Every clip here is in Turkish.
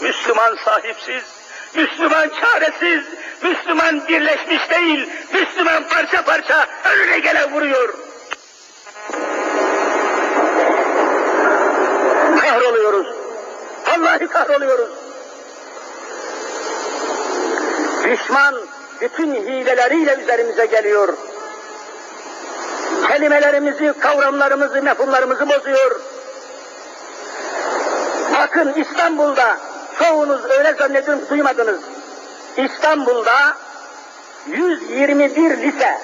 Müslüman sahipsiz, Müslüman çaresiz, Müslüman birleşmiş değil, Müslüman parça parça önüne gelen vuruyor. Kahroluyoruz. Vallahi kahroluyoruz. Düşman bütün hileleriyle üzerimize geliyor. Kelimelerimizi, kavramlarımızı, mefhumlarımızı bozuyor. Bakın İstanbul'da çoğunuz öyle zannediyorum duymadınız. İstanbul'da 121 lise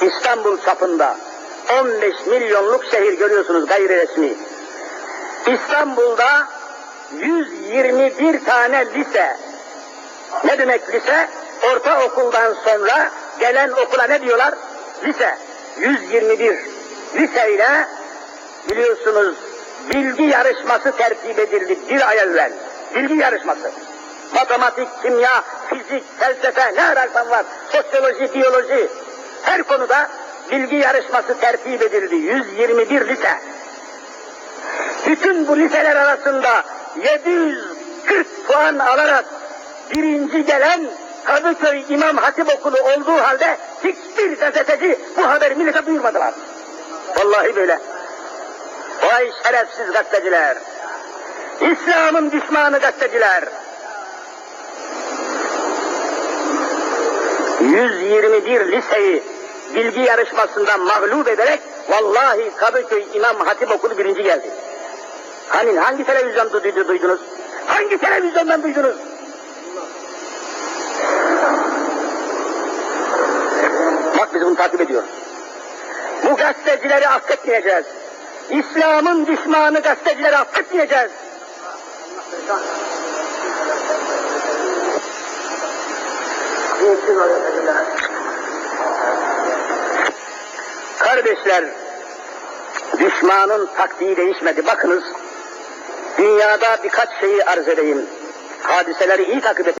İstanbul çapında 15 milyonluk şehir görüyorsunuz gayri resmi. İstanbul'da 121 tane lise. Ne demek lise? Ortaokuldan sonra gelen okula ne diyorlar? Lise. 121. Liseyle biliyorsunuz bilgi yarışması tertip edildi bir ay evvel. Bilgi yarışması. Matematik, kimya, fizik, felsefe ne ararsan var. Sosyoloji, biyoloji. Her konuda bilgi yarışması tertip edildi. 121 lise. Bütün bu liseler arasında 740 puan alarak birinci gelen Kadıköy İmam Hatip Okulu olduğu halde hiçbir gazeteci bu haberi millete duyurmadılar. Vallahi böyle. Vay şerefsiz gazeteciler. İslam'ın düşmanı gazeteciler. 121 liseyi bilgi yarışmasından mağlup ederek vallahi Kadıköy İmam Hatip Okulu birinci geldi. Hani hangi televizyonda duydu, duydunuz? Hangi televizyondan duydunuz? Bak biz bunu takip ediyoruz. Bu gazetecileri affetmeyeceğiz. İslam'ın düşmanı gazetecileri affetmeyeceğiz. Kardeşler, düşmanın taktiği değişmedi. Bakınız, dünyada birkaç şeyi arz edeyim. Hadiseleri iyi takip edin.